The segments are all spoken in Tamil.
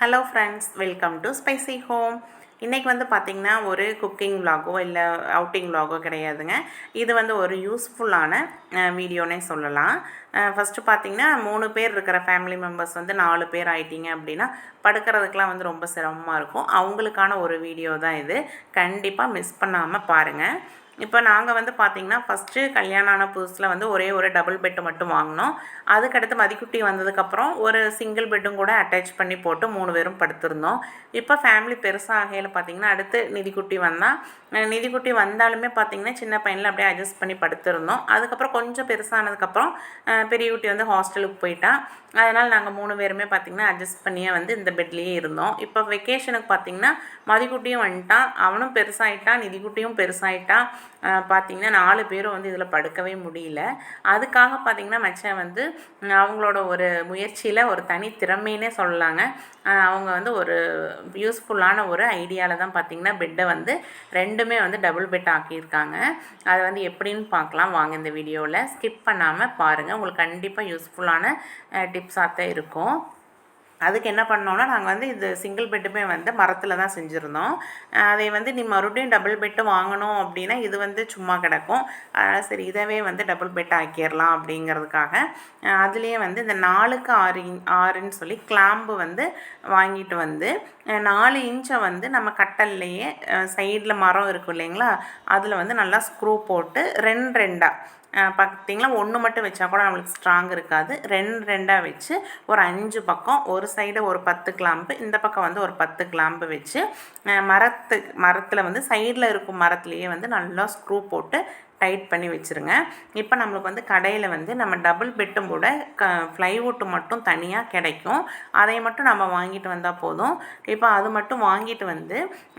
Hello friends welcome to spicy home இன்றைக்கி வந்து பார்த்திங்கன்னா ஒரு குக்கிங் விலாகோ இல்லை அவுட்டிங் விலாகோ கிடையாதுங்க. இது வந்து ஒரு யூஸ்ஃபுல்லான வீடியோனே சொல்லலாம். ஃபஸ்ட்டு பார்த்திங்கன்னா மூணு பேர் இருக்கிற ஃபேமிலி மெம்பர்ஸ் வந்து நாலு பேர் ஆயிட்டீங்க அப்படின்னா படுக்கிறதுக்கெலாம் வந்து ரொம்ப சிரமமாக இருக்கும். அவங்களுக்கான ஒரு வீடியோ தான் இது. கண்டிப்பாக மிஸ் பண்ணாமல் பாருங்கள் இப்போ நாங்கள் வந்து பார்த்திங்கன்னா ஃபஸ்ட்டு கல்யாணம் ஆன புதுசில் வந்து ஒரே ஒரு டபுள் பெட்டு மட்டும் வாங்கினோம். அதுக்கடுத்து மதிக்குட்டி வந்ததுக்கப்புறம் ஒரு சிங்கிள் பெட்டும் கூட அட்டாச் பண்ணி போட்டு மூணு பேரும் படுத்திருந்தோம். இப்போ ஃபேமிலி பெருசாக ஆகையில் பார்த்திங்கன்னா அடுத்து நிதிக்குட்டி வந்தால் நிதிக்குட்டி வந்தாலுமே பார்த்திங்கன்னா சின்ன பையனில் அப்படியே அட்ஜஸ்ட் பண்ணி படுத்திருந்தோம். அதுக்கப்புறம் கொஞ்சம் பெருசானதுக்கப்புறம் பெரிய குட்டி வந்து ஹாஸ்டலுக்கு போயிட்டான் அதனால் நாங்கள் மூணு பேருமே பார்த்திங்கன்னா அட்ஜஸ்ட் பண்ணியே வந்து இந்த பெட்லேயே இருந்தோம். இப்போ வெக்கேஷனுக்கு பார்த்திங்கன்னா மதிக்குட்டியும் வந்துட்டான். அவனும் பெருசாகிட்டான் நிதிக்குட்டியும் பெருசாயிட்டான். பார்த்திங்கன்னா நாலு பேரும் வந்து இதில் படுக்கவே முடியல. அதுக்காக பார்த்திங்கன்னா மச்சான் வந்து அவங்களோட ஒரு முயற்சியில் ஒரு தனி திறமைன்னே சொல்லலாங்க. அவங்க வந்து ஒரு யூஸ்ஃபுல்லான ஒரு ஐடியாவில் தான் பார்த்திங்கன்னா பெட்டை வந்து ரெண்டுமே வந்து டபுள் பெட் ஆக்கியிருக்காங்க. அது வந்து எப்படின்னு பார்க்கலாம் வாங்க இந்த வீடியோவில் ஸ்கிப் பண்ணாமல் பாருங்கள் உங்களுக்கு கண்டிப்பாக யூஸ்ஃபுல்லான டிப்ஸாக தான் இருக்கும். அதுக்கு என்ன பண்ணோம்னா நாங்கள் வந்து இது சிங்கிள் பெட்டுமே வந்து மரத்தில் தான் செஞ்சுருந்தோம். அதை வந்து நீ மறுபடியும் டபுள் பெட்டு வாங்கணும் அப்படின்னா இது வந்து சும்மா கிடக்கும். அதனால் சரி இதவே வந்து டபுள் பெட் ஆக்கிடலாம் அப்படிங்கிறதுக்காக அதுலேயே வந்து இந்த நாலுக்கு ஆறு இன் ஆறுன்னு சொல்லி கிளாம்பு வந்து வாங்கிட்டு வந்து நாலு இன்ச்சை வந்து நம்ம கட்டல்லையே சைடில் மரம் இருக்கும் இல்லைங்களா அதில் வந்து நல்லா ஸ்க்ரூ போட்டு ரெண்டு ரெண்டாக பார்த்திங்களா ஒன்று மட்டும் வச்சா கூட நம்மளுக்கு ஸ்ட்ராங் இருக்காது. ரெண்டு ரெண்டாக வச்சு ஒரு அஞ்சு பக்கம் ஒரு சைடு ஒரு பத்து கிளாம்பு இந்த பக்கம் வந்து ஒரு பத்து கிளாம்பு வச்சு மரத்து மரத்தில் வந்து சைடில் இருக்கும் மரத்துலேயே வந்து நல்லா ஸ்க்ரூ போட்டு டைட் பண்ணி வச்சுருங்க. இப்போ நம்மளுக்கு வந்து கடையில் வந்து நம்ம டபுள் பெட்டும் கூட க ஃப்ளைவுட்டு மட்டும் தனியாக கிடைக்கும். அதை மட்டும் நம்ம வாங்கிட்டு வந்தால் போதும். இப்போ அது மட்டும் வாங்கிட்டு வந்து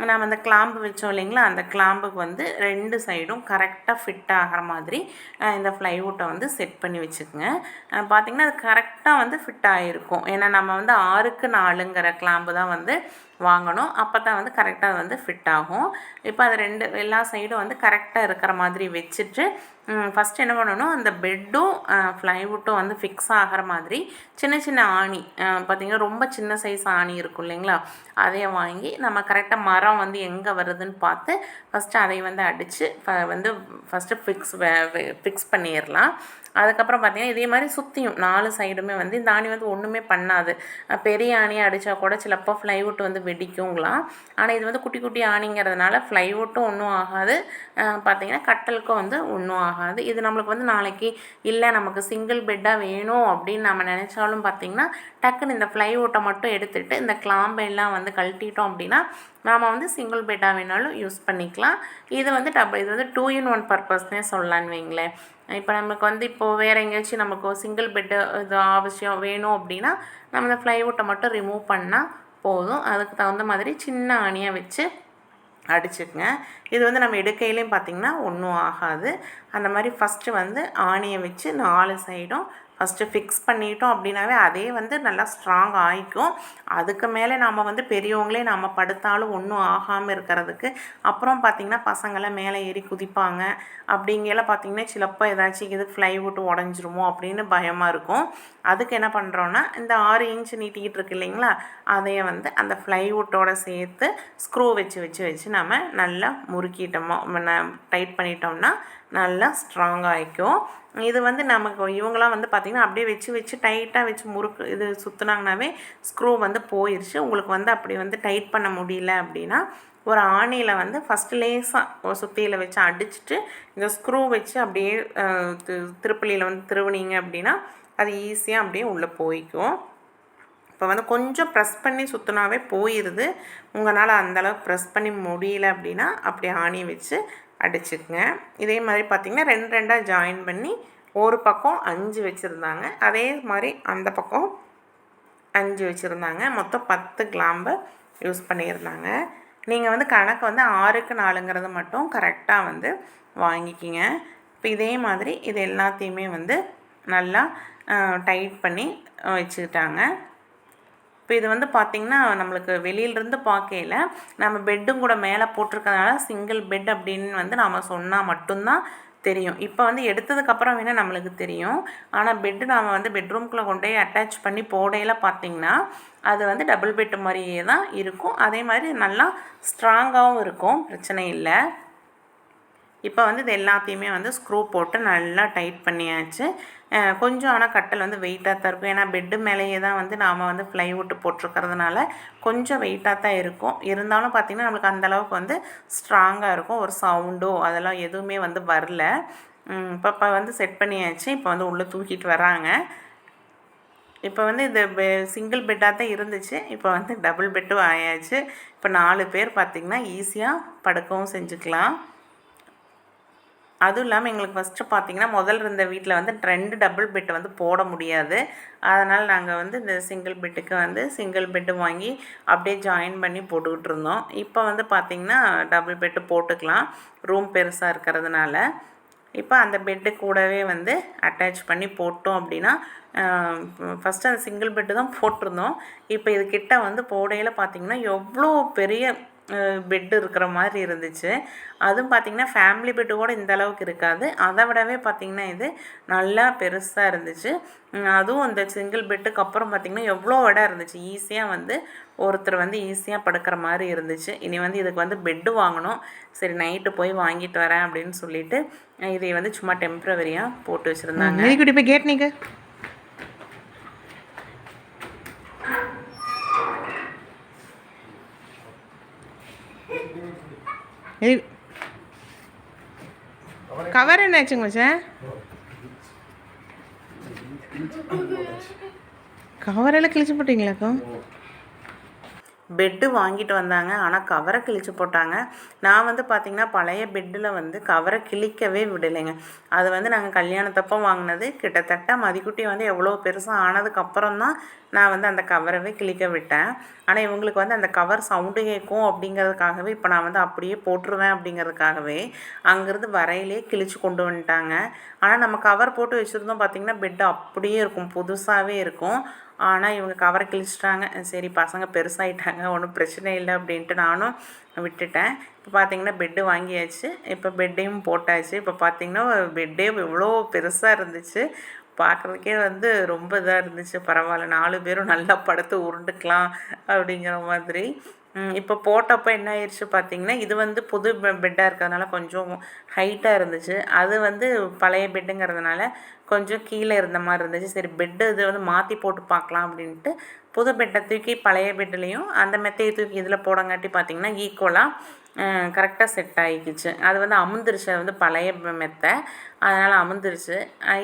நம்ம அந்த கிளாம்பு வச்சோம் இல்லைங்களா? அந்த கிளாம்புக்கு வந்து ரெண்டு சைடும் கரெக்டாக ஃபிட் ஆகிற மாதிரி இந்த ஃப்ளைவுட்டை வந்து செட் பண்ணி வச்சுக்கோங்க. பார்த்திங்கன்னா அது கரெக்டாக வந்து ஃபிட் ஆகிருக்கும் ஏன்னா நம்ம வந்து ஆறுக்கு நாலுங்கிற கிளாம்பு தான் வந்து வாங்கணும். அப்போ தான் வந்து கரெக்டாக வந்து ஃபிட் ஆகும். இப்போ அது ரெண்டு எல்லா சைடும் வந்து கரெக்டாக இருக்கிற மாதிரி வச்சுட்டு ஃபஸ்ட்டு என்ன பண்ணணும்? அந்த பெட்டும் ஃப்ளைவுட்டும் வந்து ஃபிக்ஸ் ஆகிற மாதிரி சின்ன சின்ன ஆணி பார்த்திங்கன்னா ரொம்ப சின்ன சைஸ் ஆணி இருக்கும் இல்லைங்களா? அதையே வாங்கி நம்ம கரெக்டாக மரம் வந்து எங்கே வருதுன்னு பார்த்து ஃபஸ்ட்டு அதை வந்து அடித்து வந்து ஃபஸ்ட்டு ஃபிக்ஸ் ஃபிக்ஸ் பண்ணிடலாம். அதுக்கப்புறம் பார்த்தீங்கன்னா இதே மாதிரி சுற்றியும் நாலு சைடுமே வந்து இந்த ஆணி வந்து ஒன்றுமே பண்ணாது. பெரிய ஆணியை அடித்தா கூட சிலப்போ ஃப்ளைவுட் வந்து வெடிக்குங்களாம் ஆனால் இது வந்து குட்டி குட்டி ஆணிங்கிறதுனால ஃப்ளைவுட்டும் ஒன்றும் ஆகாது. பார்த்தீங்கன்னா கட்டலுக்கும் வந்து ஒன்றும் ஆகாது. இது நம்மளுக்கு வந்து நாளைக்கு இல்லை நமக்கு சிங்கிள் பெட்டாக வேணும் அப்படின்னு நம்ம நினச்சாலும் பார்த்தீங்கன்னா டக்குன்னு இந்த ஃப்ளைவுட்டை மட்டும் எடுத்துகிட்டு இந்த கிளாம்பெல்லாம் வந்து கழட்டிட்டோம் அப்படின்னா நாம் வந்து சிங்கிள் பெட்டாக வேணாலும் யூஸ் பண்ணிக்கலாம். இது வந்து டபுள் இது வந்து டூ இன் ஒன் பர்பஸ்னே சொல்லலான்னு வைங்களேன். இப்போ நமக்கு வந்து இப்போது வேறு எங்கேயாச்சும் நமக்கு சிங்கிள் பெட்டு இது அவசியம் வேணும் அப்படின்னா நம்ம இந்த ஃப்ளைவுட்டை மட்டும் ரிமூவ் பண்ணால் போதும். அதுக்கு தகுந்த மாதிரி சின்ன ஆணியாக வச்சு அடிச்சுக்குங்க. இது வந்து நம்ம எடுக்கையிலையும் பார்த்திங்கன்னா ஒன்றும் ஆகாது. அந்த மாதிரி ஃபஸ்ட்டு வந்து ஆணியை வச்சு நாலு சைடும் ஃபஸ்ட்டு ஃபிக்ஸ் பண்ணிட்டோம் அப்படின்னாவே அதே வந்து நல்லா ஸ்ட்ராங் ஆகிக்கும் அதுக்கு மேலே நாம் வந்து பெரியவங்களே நம்ம படுத்தாலும் ஒன்றும் ஆகாமல் இருக்கிறதுக்கு அப்புறம் பார்த்திங்கன்னா பசங்களாம் மேலே ஏறி குதிப்பாங்க. அப்படிங்கல பார்த்திங்கன்னா சிலப்போ ஏதாச்சும் இது ஃப்ளைவுட் உடஞ்சிருமோ அப்படின்னு பயமாக இருக்கும். அதுக்கு என்ன பண்ணுறோன்னா இந்த ஆறு இன்ச் நீட்டிக்கிட்டு இருக்கு இல்லைங்களா? அதைய வந்து அந்த ஃப்ளைவுட்டோட சேர்த்து ஸ்க்ரூ வச்சு வச்சு வச்சு நம்ம நல்லா முறுக்கிட்டோமோ டைட் பண்ணிட்டோம்னா நல்லா ஸ்ட்ராங் ஆகிக்கும் இது வந்து நமக்கு இவங்களாம் வந்து பார்த்திங்கன்னா அப்படியே வச்சு வச்சு டைட்டாக வச்சு முறுக்கு இது சுற்றுனாங்கனாவே ஸ்க்ரூ வந்து போயிடுச்சு உங்களுக்கு வந்து அப்படி வந்து டைட் பண்ண முடியல அப்படின்னா ஒரு ஆணியில் வந்து ஃபஸ்ட்டு லேசாக ஒரு சுத்தியில் வச்சு அடிச்சுட்டு இந்த ஸ்க்ரூ வச்சு அப்படியே திருப்பலியில் வந்து திருவுனீங்க அப்படின்னா அது ஈஸியாக அப்படியே உள்ளே போய்க்கும். இப்போ வந்து கொஞ்சம் ப்ரெஸ் பண்ணி சுற்றினாவே போயிடுது உங்களால் அந்தளவுக்கு ப்ரெஸ் பண்ணி முடியல அப்படின்னா அப்படியே ஆணி வச்சு அடிச்சுக்குங்க. இதே மாதிரி பார்த்திங்கன்னா ரெண்டு ரெண்டாக ஜாயின் பண்ணி ஒரு பக்கம் அஞ்சு வச்சுருந்தாங்க. அதே மாதிரி அந்த பக்கம் அஞ்சு வச்சுருந்தாங்க. மொத்தம் பத்து கிளாம்பு யூஸ் பண்ணியிருந்தாங்க. நீங்கள் வந்து கணக்கு வந்து ஆறுக்கு நாலுங்கிறது மட்டும் கரெக்டாக வந்து வாங்கிக்கிங்க. இப்போ இதே மாதிரி இது எல்லாத்தையுமே வந்து நல்லா டைட் பண்ணி வச்சுக்கிட்டாங்க. இப்போ இது வந்து பார்த்திங்கன்னா நம்மளுக்கு வெளியிலேருந்து பார்க்கையில நம்ம பெட்டும் கூட மேலே போட்டிருக்கறதுனால சிங்கிள் பெட் அப்படின்னு வந்து நாம் சொன்னால் மட்டும்தான் தெரியும். இப்போ வந்து எடுத்ததுக்கப்புறம் வேணால் நம்மளுக்கு தெரியும்? ஆனால் பெட்டு நாம் வந்து பெட்ரூம்குள்ளே கொண்டு போய் அட்டாச் பண்ணி போடையில் பார்த்திங்கன்னா அது வந்து டபுள் பெட்டு மாதிரியே தான் இருக்கும். அதே மாதிரி நல்லா ஸ்ட்ராங்காகவும் இருக்கும். பிரச்சனை இல்லை. இப்போ வந்து இது எல்லாத்தையுமே வந்து ஸ்க்ரூ போட்டு நல்லா டைட் பண்ணியாச்சு. கொஞ்சம் ஆனால் கட்டல் வந்து வெயிட்டாக தான் இருக்கும். ஏன்னா பெட்டு மேலேயே தான் வந்து நாம் வந்து ப்ளைவுட்டு போட்டிருக்கறதுனால கொஞ்சம் வெயிட்டாக தான் இருக்கும். இருந்தாலும் பார்த்திங்கன்னா நம்மளுக்கு அந்தளவுக்கு வந்து ஸ்ட்ராங்காக இருக்கும். ஒரு சவுண்டோ அதெல்லாம் எதுவுமே வந்து வரல. இப்போ இப்போ வந்து செட் பண்ணியாச்சு. இப்போ வந்து உள்ளே தூக்கிட்டு வராங்க. இப்போ வந்து இந்த பெ சிங்கிள் பெட்டாக தான் இருந்துச்சு. இப்போ வந்து டபுள் பெட்டும் ஆயாச்சு. இப்போ நாலு பேர் பார்த்திங்கன்னா ஈஸியாக படுக்கவும் செஞ்சுக்கலாம். அதுவும் இல்லாமல் எங்களுக்கு ஃபஸ்ட்டு பார்த்தீங்கன்னா முதல்ல இருந்த வீட்டில் வந்து ரெண்டு டபுள் பெட் வந்து போட முடியாது. அதனால் நாங்கள் வந்து இந்த சிங்கிள் பெட்டுக்கு வந்து சிங்கிள் பெட்டு வாங்கி அப்படியே ஜாயின் பண்ணி போட்டுக்கிட்டு இருந்தோம். இப்போ வந்து பார்த்திங்கன்னா டபுள் பெட்டு போட்டுக்கலாம். ரூம் பெருசாக இருக்கிறதுனால. இப்போ அந்த பெட்டு கூடவே வந்து அட்டாச் பண்ணி போட்டோம் அப்படின்னா ஃபஸ்ட்டு அந்த சிங்கிள் பெட்டு தான் போட்டிருந்தோம். இப்போ இது வந்து போடையில் பார்த்திங்கன்னா எவ்வளோ பெரிய பெட்டு இருக்கிற மாதிரி இருந்துச்சு. அதுவும் பார்த்திங்கன்னா ஃபேமிலி பெட்டு கூட இந்த அளவுக்கு இருக்காது. அதை விடவே பார்த்திங்கன்னா இது நல்லா பெருசாக இருந்துச்சு. அதுவும் அந்த சிங்கிள் பெட்டுக்கு அப்புறம் பார்த்திங்கன்னா எவ்வளோ இடம் இருந்துச்சு. ஈஸியாக வந்து ஒருத்தர் வந்து ஈஸியாக படுக்கிற மாதிரி இருந்துச்சு. இனி வந்து இதுக்கு வந்து பெட்டு வாங்கணும். சரி நைட்டு போய் வாங்கிட்டு வரேன் அப்படின்னு சொல்லிட்டு இதை வந்து சும்மா டெம்ப்ரவரியாக போட்டு வச்சுருந்தாங்க. கேட் கவர் என்ன ஆச்சுங்க சார் கவரெல்லாம் கிழிச்சு போட்டீங்களாக்கா பெட்டு வாங்கிட்டு வந்தாங்க. ஆனால் கவரை கிழிச்சு போட்டாங்க. நான் வந்து பார்த்திங்கன்னா பழைய பெட்டில் வந்து கவரை கிழிக்கவே விடலைங்க. அது வந்து நாங்கள் கல்யாணத்தப்போ வாங்கினது. கிட்டத்தட்ட மதிக்குட்டி வந்து எவ்வளோ பெருசாக ஆனதுக்கப்புறம் தான் நான் வந்து அந்த கவரவே கிழிக்க விட்டேன். ஆனால் இவங்களுக்கு வந்து அந்த கவர் சவுண்டு கேட்கும் அப்படிங்கிறதுக்காகவே இப்போ நான் வந்து அப்படியே போட்டுருவேன் அப்படிங்கிறதுக்காகவே அங்கேருந்து வரையிலே கிழிச்சு கொண்டு வந்துட்டாங்க. ஆனால் நம்ம கவர் போட்டு வச்சுருந்தோம் பார்த்திங்கன்னா பெட்டு அப்படியே இருக்கும். புதுசாகவே இருக்கும். ஆனால் இவங்க கவரை கிழிச்சிட்டாங்க. சரி பசங்க பெருசாயிட்டாங்க ஒன்றும் பிரச்சனை இல்லை அப்படின்ட்டு நானும் விட்டுட்டேன். இப்போ பார்த்தீங்கன்னா பெட்டு வாங்கியாச்சு. இப்போ பெட்டையும் போட்டாச்சு. இப்போ பார்த்தீங்கன்னா பெட்டே இவ்வளோ பெருசாக இருந்துச்சு. பார்க்குறதுக்கே வந்து ரொம்ப இதாக இருந்துச்சு. பரவாயில்ல நாலு பேரும் நல்லா படுத்து உருண்டுக்கலாம் அப்படிங்கிற மாதிரி. இப்போ போட்டப்போ என்ன ஆயிடுச்சு பார்த்தீங்கன்னா இது வந்து புது பெட்டாக இருக்கிறதுனால கொஞ்சம் ஹைட்டாக இருந்துச்சு. அது வந்து பழைய பெட்டுங்கிறதுனால கொஞ்சம் கீழே இருந்த மாதிரி இருந்துச்சு. சரி பெட்டு இது வந்து மாற்றி போட்டு பார்க்கலாம் அப்படின்ட்டு புது பெட்டை தூக்கி பழைய பெட்டுலேயும் அந்த மெத்தையை தூக்கி இதில் போடங்காட்டி பார்த்தீங்கன்னா ஈக்குவலாக கரெக்டாக செட் ஆகிக்கிச்சு அது வந்து அமுந்துருச்சு. அது வந்து பழைய மெத்தை. அதனால் அமுந்துருச்சு.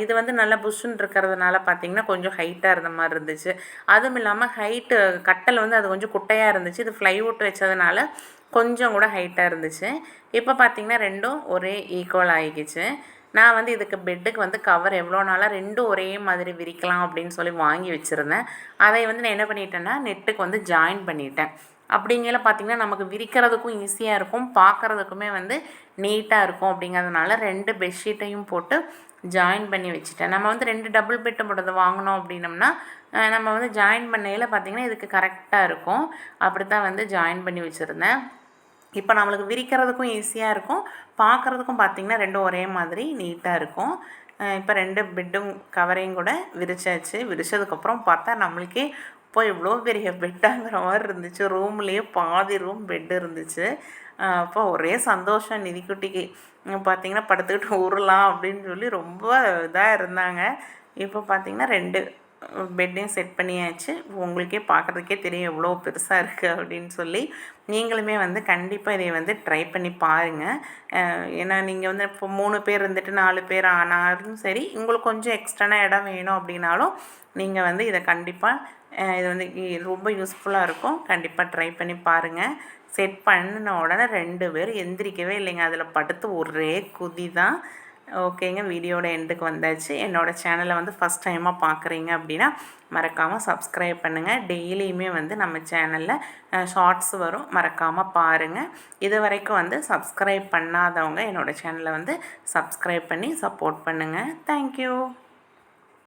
இது வந்து நல்லா புஷ்ஷுன்னு இருக்கிறதுனால பார்த்தீங்கன்னா கொஞ்சம் ஹைட்டாக இருந்த மாதிரி இருந்துச்சு. அதுவும் இல்லாமல் ஹைட்டு கட்டல் வந்து அது கொஞ்சம் குட்டையாக இருந்துச்சு. இது ஃப்ளைவுட் வச்சதுனால கொஞ்சம் கூட ஹைட்டாக இருந்துச்சு. இப்போ பார்த்தீங்கன்னா ரெண்டும் ஒரே ஈக்குவல் ஆகிக்கிச்சு நான் வந்து இதுக்கு பெட்டுக்கு வந்து கவர் எவ்வளோ நாளாக ரெண்டும் ஒரே மாதிரி விரிக்கலாம் அப்படின்னு சொல்லி வாங்கி வச்சுருந்தேன். அதை வந்து நான் என்ன பண்ணிட்டேன்னா நெட்டுக்கு வந்து ஜாயின் பண்ணிட்டேன். அப்படிங்கிற பார்த்தீங்கன்னா நமக்கு விரிக்கிறதுக்கும் ஈஸியாக இருக்கும். பார்க்குறதுக்குமே வந்து நீட்டாக இருக்கும் அப்படிங்கிறதுனால ரெண்டு பெட்ஷீட்டையும் போட்டு ஜாயின் பண்ணி வச்சுட்டேன். நம்ம வந்து ரெண்டு டபுள் பெட்டு போட்டது வாங்கினோம் அப்படின்னம்னா நம்ம வந்து ஜாயின் பண்ணையில் பார்த்திங்கன்னா இதுக்கு கரெக்டாக இருக்கும். அப்படி தான் வந்து ஜாயின் பண்ணி வச்சுருந்தேன். இப்போ நம்மளுக்கு விரிக்கிறதுக்கும் ஈஸியாக இருக்கும். பார்க்குறதுக்கும் பார்த்திங்கன்னா ரெண்டும் ஒரே மாதிரி நீட்டாக இருக்கும். இப்போ ரெண்டு பெட்டும் கவரையும் கூட விரிச்சாச்சு. விரிச்சதுக்கப்புறம் பார்த்தா நம்மளுக்கே அப்போ இவ்வளோ பெரிய பெட்டாங்கிற மாதிரி இருந்துச்சு. ரூம்லேயே பாதி ரூம் பெட்டு இருந்துச்சு. அப்போ ஒரே சந்தோஷம் நிதிக்குட்டிக்கு பார்த்தீங்கன்னா படுத்துக்கிட்டு உருளலாம் அப்படின்னு சொல்லி ரொம்ப இதாக இருந்தாங்க. இப்போ பார்த்தீங்கன்னா ரெண்டு பெட்டையும் செட் பண்ணியாச்சு. உங்களுக்கே பார்க்குறதுக்கே தெரியும் எவ்வளோ பெருசாக இருக்குது அப்படின்னு சொல்லி. நீங்களுமே வந்து கண்டிப்பாக இதை வந்து ட்ரை பண்ணி பாருங்கள் ஏன்னா நீங்கள் வந்து இப்போ மூணு பேர் இருந்துட்டு நாலு பேர் ஆனாலும் சரி உங்களுக்கு கொஞ்சம் எக்ஸ்ட்ரான இடம் வேணும் அப்படின்னாலும் நீங்கள் வந்து இதை கண்டிப்பாக இது வந்து ரொம்ப யூஸ்ஃபுல்லாக இருக்கும். கண்டிப்பாக ட்ரை பண்ணி பாருங்கள் செட் பண்ணின உடனே ரெண்டு பேர் எந்திரிக்கவே இல்லைங்க. அதில் படுத்து ஒரே குதி தான். ஓகேங்க வீடியோட எண்டுக்கு வந்தாச்சு. என்னோடய சேனலை வந்து ஃபஸ்ட் டைமாக பார்க்குறீங்க அப்படின்னா மறக்காமல் சப்ஸ்கிரைப் பண்ணுங்கள் டெய்லியுமே வந்து நம்ம சேனலில் ஷார்ட்ஸ் வரும். மறக்காமல் பாருங்கள் இது வரைக்கும் வந்து சப்ஸ்கிரைப் பண்ணாதவங்க என்னோடய சேனலை வந்து சப்ஸ்கிரைப் பண்ணி சப்போர்ட் பண்ணுங்கள் தேங்க்யூ